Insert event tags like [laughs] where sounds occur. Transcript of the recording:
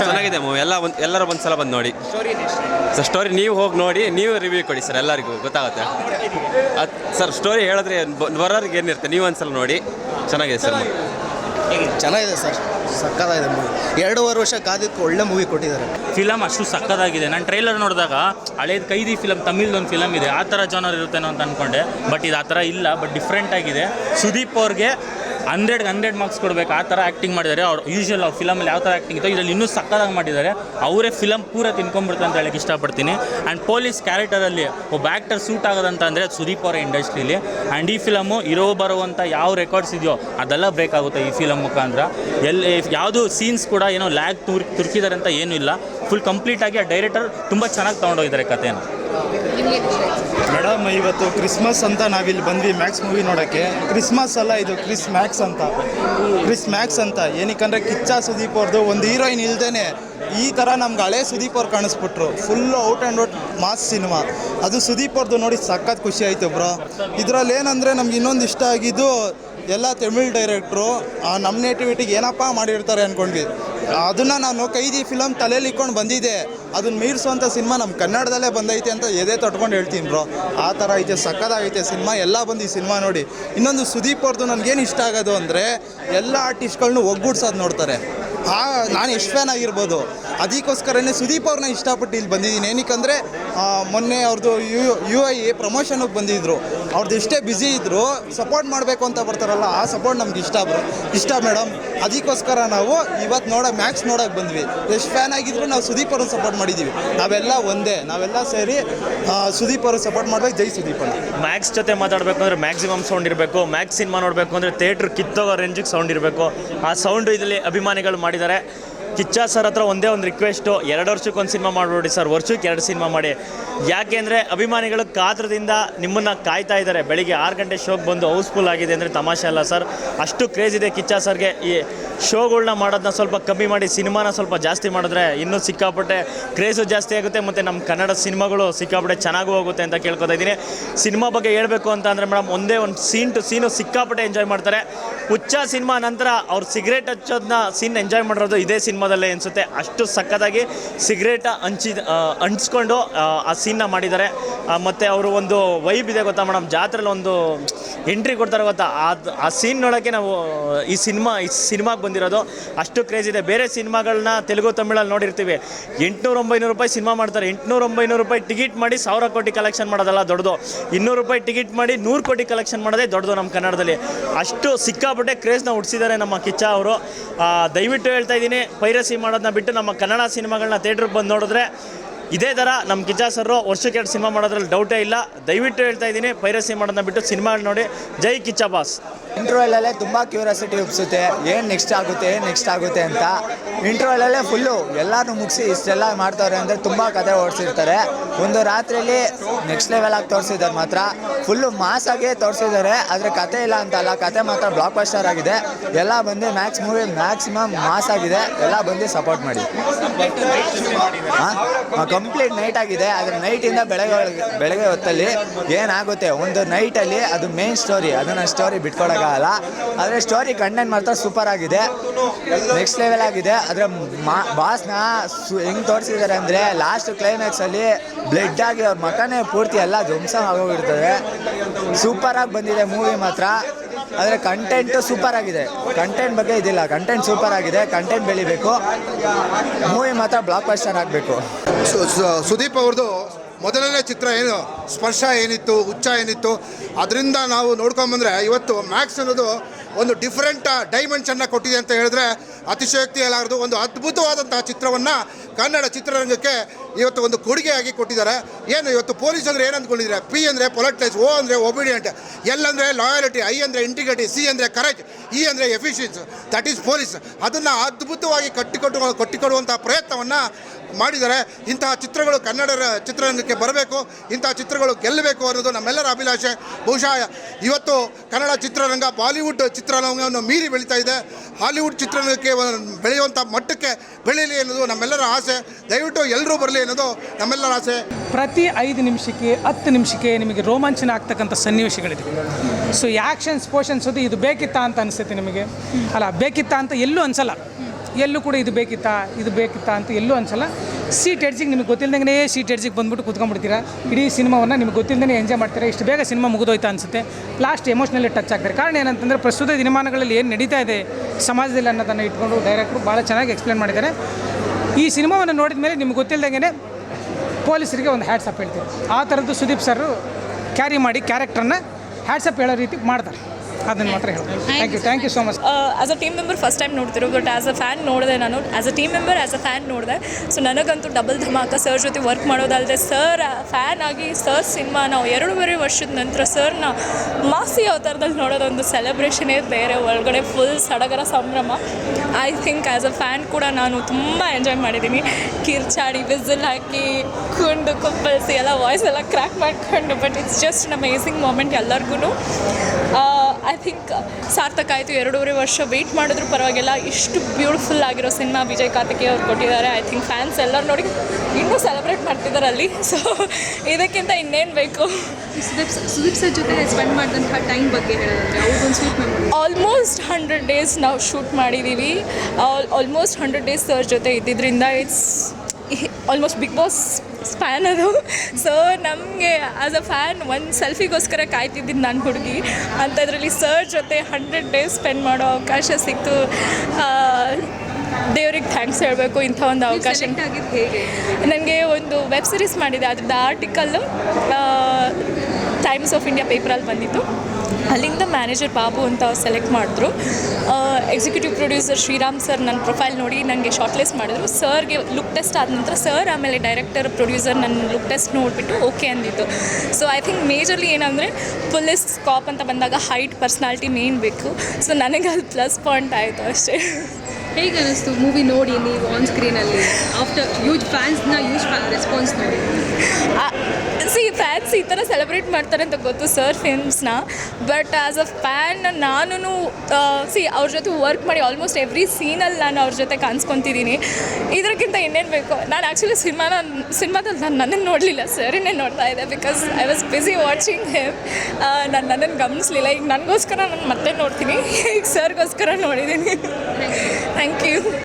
ಚೆನ್ನಾಗಿದೆ ಮೂವಿ. ಎಲ್ಲ ಒಂದು ಎಲ್ಲರೂ ಒಂದು ಸಲ ಬಂದು ನೋಡಿ. ಸರ್ ಸ್ಟೋರಿ ನೀವು ಹೋಗಿ ನೋಡಿ ನೀವು ರಿವ್ಯೂ ಕೊಡಿ ಸರ್ ಎಲ್ಲರಿಗೂ ಗೊತ್ತಾಗುತ್ತೆ. ಅದು ಸರ್ ಸ್ಟೋರಿ ಹೇಳಿದ್ರೆ ಬರೋರಿಗೆ ಏನಿರುತ್ತೆ ನೀವು ಒಂದ್ಸಲ ನೋಡಿ. ಚೆನ್ನಾಗಿದೆ ಸರ್ ಚೆನ್ನಾಗಿದೆ ಸರ್ ಸಕ್ಕತ್ತಾಗಿದೆ ಮೂವಿ. ಎರಡೂವರೆ ವರ್ಷ ಕಾದಿತ್ತು ಒಳ್ಳೆ ಮೂವಿ ಕೊಟ್ಟಿದ್ದಾರೆ. ಫಿಲಮ್ ಅಷ್ಟು ಸಕ್ಕದಾಗಿದೆ ನಾನು ಟ್ರೈಲರ್ ನೋಡಿದಾಗ ಹಳೇದು ಕೈದಿ ಫಿಲಮ್ ತಮಿಳ್ದೊಂದು ಫಿಲಮ್ ಇದೆ. ಆ ಥರ ಜಾನರ್ ಇರುತ್ತೇನೋ ಅಂತ ಅಂದ್ಕೊಂಡೆ ಬಟ್ ಇದು ಆ ಥರ ಇಲ್ಲ ಬಟ್ ಡಿಫ್ರೆಂಟ್ ಆಗಿದೆ. ಸುದೀಪ್ ಅವ್ರಿಗೆ ಹಂಡ್ರೆಡ್ಗೆ ಹಂಡ್ರೆಡ್ ಮಾರ್ಕ್ಸ್ ಕೊಡಬೇಕು, ಆ ಥರ ಆ್ಯಕ್ಟಿಂಗ್ ಮಾಡಿದ್ದಾರೆ. ಅವ್ರು ಯೂಶ್ವಲ್ ಅವ್ರ ಫಿಲಮಲ್ಲಿ ಯಾವ ಥರ ಆ್ಯಕ್ಟಿಂಗ್ ಇತ್ತು, ಇದರಲ್ಲಿ ಇನ್ನೂ ಸಕ್ಕದಾಗಿ ಮಾಡಿದ್ದಾರೆ. ಅವರೇ ಫಿಲಮ್ ಪೂರ ತಿನ್ಕೊಂಡ್ಬಿಡ್ತಾರೆ ಅಂತ ಹೇಳಕ್ಕೆ ಇಷ್ಟಪಡ್ತೀನಿ. ಆ್ಯಂಡ್ ಪೊಲೀಸ್ ಕ್ಯಾರೆಕ್ಟರಲ್ಲಿ ಒಬ್ಬ ಆ್ಯಕ್ಟರ್ ಸೂಟ್ ಆಗೋದಂತ ಅಂದರೆ ಸುದೀಪ್ ಅವರ ಇಂಡಸ್ಟ್ರೀಲಿ ಆ್ಯಂಡ್ ಈ ಫಿಲಮು ಇರೋ ಬರುವಂಥ ಯಾವ ರೆಕಾರ್ಡ್ಸ್ ಇದೆಯೋ, ಅದೆಲ್ಲ ಬ್ರೇಕ್ ಆಗುತ್ತೆ ಈ ಫಿಲಮ್ ಮುಖಾಂತರ. ಎಲ್ಲಿ ಯಾವುದು ಸೀನ್ಸ್ ಕೂಡ ಏನೋ ಲ್ಯಾಗ್ ತುರ್ ತುರ್ಕಿದ್ದಾರೆ ಅಂತ ಏನೂ ಇಲ್ಲ. ಫುಲ್ ಕಂಪ್ಲೀಟಾಗಿ ಆ ಡೈರೆಕ್ಟರ್ ತುಂಬ ಚೆನ್ನಾಗಿ ತೊಗೊಂಡೋಗಿದ್ದಾರೆ ಕಥೆನ. ಮೇಡಮ್, ಇವತ್ತು ಕ್ರಿಸ್ಮಸ್ ಅಂತ ನಾವಿಲ್ಲಿ ಬಂದ್ವಿ ಮ್ಯಾಕ್ಸ್ ಮೂವಿ ನೋಡೋಕ್ಕೆ. ಕ್ರಿಸ್ಮಸ್ ಅಲ್ಲ, ಇದು ಕ್ರಿಸ್ ಮ್ಯಾಕ್ಸ್ ಅಂತ. ಕ್ರಿಸ್ ಮ್ಯಾಕ್ಸ್ ಅಂತ. ಏನಕ್ಕಂದ್ರೆ ಕಿಚ್ಚ ಸುದೀಪ್ ಅವ್ರದ್ದು ಒಂದು ಹೀರೋಯಿನ್ ಇಲ್ದೇನೆ ಈ ಥರ ನಮ್ಗೆ ಹಳೆ ಸುದೀಪ್ ಅವ್ರು ಕಾಣಿಸ್ಬಿಟ್ರು. Full out and out mass cinema ಅದು ಸುದೀಪ್ ಅವ್ರದ್ದು ನೋಡಿ ಸಖತ್ ಖುಷಿ ಆಯಿತು ಬ್ರೋ. ಇದರಲ್ಲಿ ಏನಂದರೆ ನಮ್ಗೆ ಇನ್ನೊಂದು ಇಷ್ಟ ಆಗಿದ್ದು ಎಲ್ಲ ತಮಿಳ್ ಡೈರೆಕ್ಟ್ರು ನಮ್ಮ ನೇಟಿವಿಟಿಗೆ ಏನಪ್ಪ ಮಾಡಿರ್ತಾರೆ ಅಂದ್ಕೊಂಡ್ವಿ ಅದನ್ನು ನಾನು ಕೈದಿ ಫಿಲಮ್ ತಲೆಯಲ್ಲಿ ಇಕ್ಕೊಂಡು ಬಂದಿದ್ದೆ. ಅದನ್ನ ಮೀರಿಸುವಂಥ ಸಿನಿಮಾ ನಮ್ಮ ಕನ್ನಡದಲ್ಲೇ ಬಂದೈತೆ ಅಂತ ಎದೆ ತೊಟ್ಕೊಂಡು ಹೇಳ್ತೀನಿ ಬ್ರೋ ಆ ಥರ ಐತೆ, ಸಕ್ಕದಾಗೈತೆ ಸಿನಿಮಾ, ಎಲ್ಲ ಬಂದು ಈ ಸಿನಿಮಾ ನೋಡಿ. ಇನ್ನೊಂದು ಸುದೀಪ್ ಅವ್ರದ್ದು ನನಗೇನು ಇಷ್ಟ ಆಗೋದು ಅಂದರೆ ಎಲ್ಲ ಆರ್ಟಿಸ್ಟ್ಗಳನ್ನೂ ಒಗ್ಗೂಡ್ಸೋದು ನೋಡ್ತಾರೆ. ಆ, ನಾನು ಎಷ್ಟು ಫ್ಯಾನ್ ಆಗಿರ್ಬೋದು. ಅದಕ್ಕೋಸ್ಕರನೇ ಸುದೀಪ್ ಅವ್ರನ್ನ ಇಷ್ಟಪಟ್ಟು ಇಲ್ಲಿ ಬಂದಿದ್ದೀನಿ. ಏನಕ್ಕಂದರೆ ಮೊನ್ನೆ ಅವ್ರದ್ದು ಯು ಯು ಐ ಪ್ರಮೋಷನ್ಗೆ ಬಂದಿದ್ದರು ಅವ್ರದ್ದು ಎಷ್ಟೇ ಬ್ಯುಸಿ ಇದ್ದರು ಸಪೋರ್ಟ್ ಮಾಡಬೇಕು ಅಂತ ಬರ್ತಾರಲ್ಲ, ಆ ಸಪೋರ್ಟ್ ನಮ್ಗೆ ಇಷ್ಟ ಬ್ರೋ, ಇಷ್ಟ ಮೇಡಮ್ ಅದಕ್ಕೋಸ್ಕರ ನಾವು ಇವತ್ತು ನೋಡೋ ಮ್ಯಾಕ್ಸ್ ನೋಡೋಕೆ ಬಂದ್ವಿ. ಎಷ್ಟು ಫ್ಯಾನ್ ಆಗಿದ್ರು ನಾವು ಸುದೀಪ್ ಅವ್ರನ್ನ ಸಪೋರ್ಟ್ ಮಾಡಿದ್ದೀವಿ ನಾವೆಲ್ಲ ಒಂದೇ, ನಾವೆಲ್ಲ ಸೇರಿ ಸುದೀಪ್ ಅವ್ರಿಗೆ ಸಪೋರ್ಟ್ ಮಾಡ್ಬೇಕು. ಜೈ ಸುದೀಪ್ ಅಂತ. ಮ್ಯಾಕ್ಸ್ ಜೊತೆ ಮಾತಾಡಬೇಕು ಅಂದರೆ ಮ್ಯಾಕ್ಸಿಮಮ್ ಸೌಂಡ್ ಇರಬೇಕು. ಮ್ಯಾಕ್ಸ್ ಸಿನಿಮಾ ನೋಡಬೇಕು ಅಂದರೆ ಥಿಯೇಟ್ರ್ ಕಿತ್ತೋಗೋ ರೇಂಜಿಗೆ ಸೌಂಡ್ ಇರಬೇಕು. ಆ ಸೌಂಡ್ ಇದರಲ್ಲಿ ಅಭಿಮಾನಿಗಳು ಮಾಡಿದ್ದಾರೆ. ಕಿಚ್ಚ ಸರ್ ಹತ್ರ ಒಂದೇ ಒಂದು ರಿಕ್ವೆಸ್ಟು ಎರಡು ವರ್ಷಕ್ಕೆ ಒಂದು ಸಿನಿಮಾ ಮಾಡಿಬಿಡಿ ಸರ್. ವರ್ಷಕ್ಕೆ ಎರಡು ಸಿನಿಮಾ ಮಾಡಿ. ಯಾಕೆಂದರೆ ಅಭಿಮಾನಿಗಳು ಕಾತ್ರದಿಂದ ನಿಮ್ಮನ್ನು ಕಾಯ್ತಾ ಇದ್ದಾರೆ. ಬೆಳಿಗ್ಗೆ ಆರು ಗಂಟೆ ಶೋಗೆ ಬಂದು ಹೌಸ್ಫುಲ್ ಆಗಿದೆ ಅಂದರೆ ತಮಾಷೆ ಅಲ್ಲ ಸರ್. ಅಷ್ಟು ಕ್ರೇಜ್ ಇದೆ ಕಿಚ್ಚ ಸರ್ಗೆ. ಈ ಶೋಗಳನ್ನ ಮಾಡೋದನ್ನ ಸ್ವಲ್ಪ ಕಮ್ಮಿ ಮಾಡಿ, ಸಿನಿಮಾನ ಸ್ವಲ್ಪ ಜಾಸ್ತಿ ಮಾಡಿದ್ರೆ ಇನ್ನೂ ಸಿಕ್ಕಾಪಟ್ಟೆ ಕ್ರೇಜು ಜಾಸ್ತಿ ಆಗುತ್ತೆ. ಮತ್ತು ನಮ್ಮ ಕನ್ನಡ ಸಿನಿಮಾಗಳು ಸಿಕ್ಕಾಪಟ್ಟೆ ಚೆನ್ನಾಗೂ ಹೋಗುತ್ತೆ ಅಂತ ಕೇಳ್ಕೊತಾ ಇದ್ದೀನಿ. ಸಿನಿಮಾ ಬಗ್ಗೆ ಹೇಳಬೇಕು ಅಂತ ಅಂದರೆ ಮೇಡಮ್, ಒಂದೇ ಒಂದು ಸೀನ್ ಟು ಸೀನು ಸಿಕ್ಕಾಪಟ್ಟೆ ಎಂಜಾಯ್ ಮಾಡ್ತಾರೆ. ಹುಚ್ಚ ಸಿನಿಮಾ ನಂತರ ಅವ್ರು ಸಿಗರೇಟ್ ಹಚ್ಚೋದನ್ನ ಸೀನ್ ಎಂಜಾಯ್ ಮಾಡಿರೋದು ಇದೇ ಸಿನಿಮಾದಲ್ಲೇ ಅನಿಸುತ್ತೆ. ಅಷ್ಟು ಸಕ್ಕತ್ತಾಗಿ ಸಿಗರೇಟ ಹಂಚಿ ಆ, ಅಂಟಿಸ್ಕೊಂಡು ಆ ಸೀನ್ನ ಮಾಡಿದ್ದಾರೆ. ಮತ್ತು ಅವರು ಒಂದು ವೈಬ್ ಇದೆ ಗೊತ್ತಾ ಮೇಡಮ್ ಜಾತ್ರೆಲಿ ಒಂದು ಎಂಟ್ರಿ ಕೊಡ್ತಾರೆ ಗೊತ್ತಾ? ಅದು ಆ ಸೀನ್ ನೋಡೋಕ್ಕೆ ನಾವು, ಈ ಸಿನಿಮಾ ಈ ಸಿನಿಮಾಗೆ ಬಂದಿರೋದು. ಅಷ್ಟು ಕ್ರೇಜ್ ಇದೆ. ಬೇರೆ ಸಿನಿಮಾಗಳನ್ನ ತೆಲುಗು, ತಮಿಳಲ್ಲಿ ನೋಡಿರ್ತೀವಿ. ಎಂಟುನೂರು ಒಂಬೈನೂರು ರೂಪಾಯಿ ಸಿನಿಮಾ ಮಾಡ್ತಾರೆ. ಎಂಟುನೂರು ಒಂಬೈನೂರು ರೂಪಾಯಿ ಟಿಕೆಟ್ ಮಾಡಿ ಸಾವಿರ ಕೋಟಿ ಕಲೆಕ್ಷನ್ ಮಾಡೋದಲ್ಲ ದೊಡ್ಡದು. ಇನ್ನೂರು ರೂಪಾಯಿ ಟಿಕೆಟ್ ಮಾಡಿ ನೂರು ಕೋಟಿ ಕಲೆಕ್ಷನ್ ಮಾಡೋದೇ ದೊಡ್ಡದು ನಮ್ಮ ಕನ್ನಡದಲ್ಲಿ. ಅಷ್ಟು ಸಿಕ್ಕಾಪಟ್ಟೆ ಕ್ರೇಜ್ನ ಹುಟ್ಟಿಸಿದ್ದಾರೆ ನಮ್ಮ ಕಿಚ್ಚ ಅವರು. ದಯವಿಟ್ಟು ಹೇಳ್ತಾ ಇದ್ದೀನಿ ಪೈರಸಿ ಮಾಡೋದನ್ನ ಬಿಟ್ಟು ನಮ್ಮ ಕನ್ನಡ ಸಿನಿಮಾಗಳನ್ನ ಥೇಟ್ರಿಗೆ ಬಂದು ನೋಡಿದ್ರೆ ಇದೇ ಥರ ನಮ್ಮ ಕಿಚ್ಚ ಸರ್ರು ವರ್ಷಕ್ಕೆ ಎರಡು ಸಿನಿಮಾ ಮಾಡೋದ್ರಲ್ಲಿ ಡೌಟೇ ಇಲ್ಲ. ದಯವಿಟ್ಟು ಹೇಳ್ತಾ ಇದ್ದೀನಿ, ಪೈರಸಿ ಮಾಡೋದನ್ನ ಬಿಟ್ಟು ಸಿನಿಮಾಗಳು ನೋಡಿ. ಜೈ ಕಿಚ್ಚ ಬಾಸ್. ಇಂಟರ್ವಲಲ್ಲೇ ತುಂಬ ಕ್ಯೂರಿಯಾಸಿಟಿ ಉಪ್ಸುತ್ತೆ. ಏನು ನೆಕ್ಸ್ಟ್ ಆಗುತ್ತೆ, ಏನು ನೆಕ್ಸ್ಟ್ ಆಗುತ್ತೆ ಅಂತ. ಇಂಟ್ರೋಲಲ್ಲೇ ಫುಲ್ಲು ಎಲ್ಲರೂ ಮುಗಿಸಿ ಇಷ್ಟೆಲ್ಲ ಮಾಡ್ತಾರೆ ಅಂದರೆ ತುಂಬ ಕತೆ ಓಡಿಸಿರ್ತಾರೆ. ಒಂದು ರಾತ್ರಿಯಲ್ಲಿ ನೆಕ್ಸ್ಟ್ ಲೆವೆಲ್ ಆಗಿ ತೋರಿಸಿದ್ದಾರೆ ಮಾತ್ರ. ಫುಲ್ಲು ಮಾಸಾಗೆ ತೋರಿಸಿದ್ದಾರೆ. ಆದರೆ ಕತೆ ಇಲ್ಲ ಅಂತ ಅಲ್ಲ ಕತೆ ಮಾತ್ರ ಬ್ಲಾಕ್ ಬಸ್ಟರ್ ಆಗಿದೆ. ಎಲ್ಲ ಬಂದು ಮ್ಯಾಕ್ಸ್ ಮೂವಿ ಮ್ಯಾಕ್ಸಿಮಮ್ ಮಾಸ್ ಆಗಿದೆ. ಎಲ್ಲ ಬಂದು ಸಪೋರ್ಟ್ ಮಾಡಿ. ಕಂಪ್ಲೀಟ್ ನೈಟ್ ಆಗಿದೆ. ಆದರೆ ನೈಟಿಂದ ಬೆಳಗ್ಗೆ ಬೆಳಗ್ಗೆ ಹೊತ್ತಲ್ಲಿ ಏನಾಗುತ್ತೆ? ಒಂದು ನೈಟಲ್ಲಿ ಅದು ಮೇನ್ ಸ್ಟೋರಿ ಅದನ್ನು ಸ್ಟೋರಿ ಬಿಟ್ಕೊಡೋಕ್ಕಾಗಲ್ಲ ಆದರೆ ಸ್ಟೋರಿ ಕಂಟೆಂಟ್ ಮಾತ್ರ ಸೂಪರ್ ಆಗಿದೆ. ನೆಕ್ಸ್ಟ್ ಲೆವೆಲ್ ಆಗಿದೆ. ಆದರೆ ಮಾ ಬಾಸ್ನ ಸು, ಹೆಂಗೆ ತೋರಿಸಿದ್ದಾರೆ ಅಂದರೆ ಲಾಸ್ಟ್ ಕ್ಲೈಮ್ಯಾಕ್ಸಲ್ಲಿ ಬ್ಲಡ್ ಆಗಿ ಅವ್ರ ಮಕನೇ ಪೂರ್ತಿ ಎಲ್ಲ ಧ್ವಂಸ ಆಗೋಗಿರ್ತದೆ ಸೂಪರಾಗಿ ಬಂದಿದೆ ಮೂವಿ ಮಾತ್ರ. ಆದರೆ ಕಂಟೆಂಟು ಸೂಪರ್ ಆಗಿದೆ. ಕಂಟೆಂಟ್ ಬಗ್ಗೆ ಇದಿಲ್ಲ. ಕಂಟೆಂಟ್ ಸೂಪರ್ ಆಗಿದೆ. ಕಂಟೆಂಟ್ ಬೆಳಿಬೇಕು. ಮೂವಿ ಮಾತ್ರ ಬ್ಲಾಕ್ ಬಸ್ಟರ್ ಆಗಬೇಕು ಸುದೀಪ್ ಅವ್ರದ್ದು ಮೊದಲನೇ ಚಿತ್ರ ಏನು? ಸ್ಪರ್ಶ ಏನಿತ್ತು? ಹುಚ್ಚ ಏನಿತ್ತು? ಅದರಿಂದ ನಾವು ನೋಡ್ಕೊಂಬಂದ್ರೆ ಇವತ್ತು ಮ್ಯಾಕ್ಸ್ ಅನ್ನೋದು ಒಂದು ಡಿಫ್ರೆಂಟ್ ಡೈಮೆನ್ಷನ್ನ ಕೊಟ್ಟಿದೆ ಅಂತ ಹೇಳಿದ್ರೆ ಅತಿಶಯೋಕ್ತಿ ಅಲ್ಲಾರದು ಒಂದು ಅದ್ಭುತವಾದಂತಹ ಚಿತ್ರವನ್ನು ಕನ್ನಡ ಚಿತ್ರರಂಗಕ್ಕೆ ಇವತ್ತು ಒಂದು ಕೊಡುಗೆಯಾಗಿ ಕೊಟ್ಟಿದ್ದಾರೆ. ಏನು ಇವತ್ತು ಪೊಲೀಸ್ ಅಂದರೆ ಏನು ಅಂದ್ಕೊಂಡಿದ್ದಾರೆ? ಪಿ ಅಂದರೆ ಪೊಲಿಟೈಸ್ ಓ ಅಂದರೆ ಒಬಿಡಿಯಂಟ್ ಎಲ್ ಅಂದರೆ ಲಾಯಾಲಿಟಿ ಐ ಅಂದರೆ ಇಂಟಿಗ್ರಿಟಿ ಸಿ ಅಂದರೆ ಕರೆಕ್ಟ್ ಇ ಅಂದರೆ ಎಫಿಷಿಯನ್ಸ್ ದಟ್ ಈಸ್ ಪೊಲೀಸ್ ಅದನ್ನು ಅದ್ಭುತವಾಗಿ ಕಟ್ಟಿಕೊಟ್ಟು ಕಟ್ಟಿಕೊಡುವಂಥ ಪ್ರಯತ್ನವನ್ನು ಮಾಡಿದ್ದಾರೆ ಇಂತಹ ಚಿತ್ರಗಳು ಕನ್ನಡ ಚಿತ್ರರಂಗಕ್ಕೆ ಬರಬೇಕು, ಇಂತಹ ಚಿತ್ರಗಳು ಗೆಲ್ಲಬೇಕು ಅನ್ನೋದು ನಮ್ಮೆಲ್ಲರ ಅಭಿಲಾಷೆ. ಬಹುಶಃ ಇವತ್ತು ಕನ್ನಡ ಚಿತ್ರರಂಗ ಬಾಲಿವುಡ್ ಚಿತ್ರರಂಗವನ್ನು ಮೀರಿ ಬೆಳೀತಾ ಇದೆ. ಹಾಲಿವುಡ್ ಚಿತ್ರರಂಗಕ್ಕೆ ಬೆಳೆಯುವಂಥ ಮಟ್ಟಕ್ಕೆ ಬೆಳೀಲಿ ಅನ್ನೋದು ನಮ್ಮೆಲ್ಲರ ಆಸೆ. ದಯವಿಟ್ಟು ಎಲ್ಲರೂ ಬರಲಿ ಅನ್ನೋದು ನಮ್ಮೆಲ್ಲರ ಆಸೆ. ಪ್ರತಿ ಐದು ನಿಮಿಷಕ್ಕೆ, ಹತ್ತು ನಿಮಿಷಕ್ಕೆ ನಿಮಗೆ ರೋಮಾಂಚನ ಆಗ್ತಕ್ಕಂಥ ಸನ್ನಿವೇಶಗಳಿದೆ. ಸೊ ಈ ಆ್ಯಕ್ಷನ್ಸ್ ಪೋಷನ್ಸ್ ಇದು ಬೇಕಿತ್ತಾ ಅಂತ ಅನಿಸುತ್ತೆ ನಿಮಗೆ? ಅಲ್ಲ, ಬೇಕಿತ್ತಾ ಅಂತ ಎಲ್ಲೂ ಅನಿಸಲ್ಲ. ಎಲ್ಲೂ ಕೂಡ ಇದು ಬೇಕಿತ್ತಾ? ಇದು ಬೇಕಿತ್ತಾ ಅಂತ ಎಲ್ಲೂ ಅನ್ಸಲ್ಲ. ಸೀಟ್ ಎಡ್ಜಿಗೆ ನಿಮಗೆ ಗೊತ್ತಿಲ್ಲದಂಗೆ ಸೀಟ್ ಎಡ್ಜಿಗೆ ಬಂದ್ಬಿಟ್ಟು ಕುತ್ಕೊಂಡ್ಬಿಡ್ತೀರಾ? ಇಡೀ ಸಿನಿಮಾವನ್ನು ನಿಮ್ಗೆ ಗೊತ್ತಿಲ್ಲದೇ ಎಂಜಾಯ್ ಮಾಡ್ತೀರಾ? ಇಷ್ಟು ಬೇಗ ಸಿನಿಮಾ ಮುಗಿದೋಯ್ತಾ ಅನಿಸುತ್ತೆ. ಲಾಸ್ಟ್ ಎಮೋಷ್ನಲಿ ಟಚ್ ಆಗ್ತಾರೆ. ಕಾರಣ ಏನಂತಂದರೆ ಪ್ರಸ್ತುತ ದಿನಮಾನಗಳಲ್ಲಿ ಏನು ನಡೀತಾ ಇದೆ ಸಮಾಜದಲ್ಲಿ ಅನ್ನೋದನ್ನು ಇಟ್ಕೊಂಡು ಡೈರೆಕ್ಟ್ರು ಭಾಳ ಚೆನ್ನಾಗಿ ಎಕ್ಸ್ಪ್ಲೇನ್ ಮಾಡಿದ್ದಾರೆ. ಈ ಸಿನಿಮಾವನ್ನು ನೋಡಿದ ಮೇಲೆ ನಿಮ್ಗೆ ಗೊತ್ತಿಲ್ಲದಂಗೆ ಪೊಲೀಸರಿಗೆ ಒಂದು ಹ್ಯಾಟ್ಸಪ್ ಹೇಳ್ತೀವಿ. ಆ ಥರದ್ದು ಸುದೀಪ್ ಸರ್ ಕ್ಯಾರಿ ಮಾಡಿ ಕ್ಯಾರೆಕ್ಟರ್ನ ಹ್ಯಾಟ್ಸಪ್ ಹೇಳೋ ರೀತಿ ಮಾಡ್ತಾರೆ. ಅದನ್ನು ಮಾತ್ರ ಹೇಳ್ತೀನಿ thank you thank you so much as a team member first time ನೋಡ್ತಿರೋ but as a fan ನೋಡಿದೆ ನಾನು. As a team member as a fan ನೋಡಿದೆ. ಸೊ ನನಗಂತೂ ಡಬಲ್ ಧಮಾಕ ಸರ್ ಜೊತೆ ವರ್ಕ್ ಮಾಡೋದಲ್ಲದೆ ಸರ್ ಫ್ಯಾನ್ ಆಗಿ ಸರ್ ಸಿನಿಮಾ ನಾವು ಎರಡೂವರೆ ವರ್ಷದ ನಂತರ ಸರ್ನ ಮಾಸಿ ಅವತಾರದಲ್ಲಿ ನೋಡೋದೊಂದು ಸೆಲೆಬ್ರೇಷನೇ ಬೇರೆ. ಒಳಗಡೆ ಫುಲ್ ಸಡಗರ ಸಂಭ್ರಮ. I think as a fan ಕೂಡ ನಾನು ತುಂಬ ಎಂಜಾಯ್ ಮಾಡಿದ್ದೀನಿ ಕಿರ್ಚಾಡಿ ವಿಸಿಲ್ ಹಾಕಿ ಕುಂಡು ಕುಪ್ಪಳಿಸಿ ಎಲ್ಲ ವಾಯ್ಸ್ ಎಲ್ಲ ಕ್ರ್ಯಾಕ್ ಮಾಡ್ಕೊಂಡು but it's just an amazing moment ಎಲ್ಲರಿಗೂ ಐ ಥಿಂಕ್ ಸಾರ್ಥಕ ಆಯಿತು. ಎರಡೂವರೆ ವರ್ಷ ವೆಯ್ಟ್ ಮಾಡಿದ್ರು ಪರವಾಗಿಲ್ಲ. ಇಷ್ಟು ಬ್ಯೂಟಿಫುಲ್ ಆಗಿರೋ ಸಿನಿಮಾ ವಿಜಯ್ ಕಾರ್ತಿಕೇಯ ಅವ್ರು ಕೊಟ್ಟಿದ್ದಾರೆ. ಐ ಥಿಂಕ್ ಫ್ಯಾನ್ಸ್ ಎಲ್ಲರೂ ನೋಡಿ ಇನ್ನೂ ಸೆಲೆಬ್ರೇಟ್ ಮಾಡ್ತಿದ್ದಾರೆ ಅಲ್ಲಿ. [laughs] ಸೊ ಇದಕ್ಕಿಂತ ಇನ್ನೇನು ಬೇಕು? ಸುದೀಪ್ ಸರ್ ಜೊತೆ ಸ್ಪೆಂಡ್ ಮಾಡಿದಂಥ ಟೈಮ್ ಬಗ್ಗೆ ಆಲ್ಮೋಸ್ಟ್ ಹಂಡ್ರೆಡ್ ಡೇಸ್ ನಾವು ಶೂಟ್ ಮಾಡಿದ್ದೀವಿ ಆಲ್ಮೋಸ್ಟ್ ಹಂಡ್ರೆಡ್ ಡೇಸ್ ಸರ್ ಜೊತೆ ಇದ್ದಿದ್ದರಿಂದ it's almost Bigg Boss fan ಅದು. ಸೊ ನಮಗೆ ಆಸ್ ಅ ಫ್ಯಾನ್ ಒಂದು ಸೆಲ್ಫಿಗೋಸ್ಕರ ಕಾಯ್ತಿದ್ದೀನಿ ನಾನು ಹುಡುಗಿ. ಅಂಥದ್ರಲ್ಲಿ ಸರ್ ಜೊತೆ ಹಂಡ್ರೆಡ್ ಡೇಸ್ ಸ್ಪೆಂಡ್ ಮಾಡೋ ಅವಕಾಶ ಸಿಕ್ತು. ದೇವ್ರಿಗೆ ಥ್ಯಾಂಕ್ಸ್ ಹೇಳಬೇಕು ಇಂಥ ಒಂದು ಅವಕಾಶ. ನನಗೆ ಒಂದು ವೆಬ್ ಸಿರೀಸ್ ಮಾಡಿದೆ. ಅದ್ರದ್ದು ಆರ್ಟಿಕಲ್ಲು ಟೈಮ್ಸ್ ಆಫ್ ಇಂಡಿಯಾ ಪೇಪರಲ್ಲಿ ಬಂದಿತ್ತು. ಅಲ್ಲಿಂದ ಮ್ಯಾನೇಜರ್ ಬಾಬು ಅಂತ ಸೆಲೆಕ್ಟ್ ಮಾಡಿದ್ರು. ಎಕ್ಸಿಕ್ಯೂಟಿವ್ ಪ್ರೊಡ್ಯೂಸರ್ ಶ್ರೀರಾಮ್ ಸರ್ ನನ್ನ ಪ್ರೊಫೈಲ್ ನೋಡಿ ನನಗೆ ಶಾರ್ಟ್ ಲಿಸ್ಟ್ ಮಾಡಿದ್ರು. ಸರ್ಗೆ ಲುಕ್ ಟೆಸ್ಟ್ ಆದ ನಂತರ ಸರ್ ಆಮೇಲೆ ಡೈರೆಕ್ಟರ್ ಪ್ರೊಡ್ಯೂಸರ್ ನನ್ನ ಲುಕ್ ಟೆಸ್ಟ್ ನೋಡಿಬಿಟ್ಟು ಓಕೆ ಅಂದಿತ್ತು ಸೊ ಐ ಥಿಂಕ್ ಮೇಜರ್ಲಿ ಏನಂದರೆ ಪೊಲೀಸ್ ಕಾಪ್ ಅಂತ ಬಂದಾಗ ಹೈಟ್ ಪರ್ಸ್ನಾಲಿಟಿ ಮೇನ್ ಬೇಕು. ಸೊ ನನಗೆ ಅದು ಪ್ಲಸ್ ಪಾಯಿಂಟ್ ಆಯಿತು ಅಷ್ಟೇ. ಹೇಗೆ ಅನಿಸ್ತು ಮೂವಿ ನೋಡಿ ನೀವು ಆನ್ ಸ್ಕ್ರೀನಲ್ಲಿ ಆಫ್ಟರ್ ಯೂಜ್ ಫ್ಯಾನ್ಸ್ನ ಯೂಜ್ ರೆಸ್ಪಾನ್ಸ್ ನೋಡಿ. ಸಿ ಫ್ಯಾನ್ಸ್ ಈ ಥರ ಸೆಲೆಬ್ರೇಟ್ ಮಾಡ್ತಾರೆ ಅಂತ ಗೊತ್ತು ಸರ್ ಫಿಲ್ಮ್ಸ್ನ ಬಟ್ ಆ್ಯಸ್ ಅ ಫ್ಯಾನ್ ನಾನು ಸಿ ಅವ್ರ ಜೊತೆ ವರ್ಕ್ ಮಾಡಿ ಆಲ್ಮೋಸ್ಟ್ ಎವ್ರಿ ಸೀನಲ್ಲಿ ನಾನು ಅವ್ರ ಜೊತೆ ಕಾಣಿಸ್ಕೊತಿದ್ದೀನಿ ಇದಕ್ಕಿಂತ ಇನ್ನೇನು ಬೇಕು? ನಾನು ಆ್ಯಕ್ಚುಲಿ ಸಿನಿಮಾನ ಸಿನಿಮಾದಲ್ಲಿ ನಾನು ನನ್ನನ್ನು ನೋಡಲಿಲ್ಲ ಸರಿನೇ ನೋಡ್ತಾ ಇದ್ದೆ because I was busy watching him ನಾನು ನನ್ನನ್ನು ಗಮನಿಸಲಿಲ್ಲ. ಈಗ ನನಗೋಸ್ಕರ ನಾನು ಮತ್ತೆ ನೋಡ್ತೀನಿ. [laughs] ಈಗ ಸರ್ಗೋಸ್ಕರ ನೋಡಿದ್ದೀನಿ ಥ್ಯಾಂಕ್ ಯು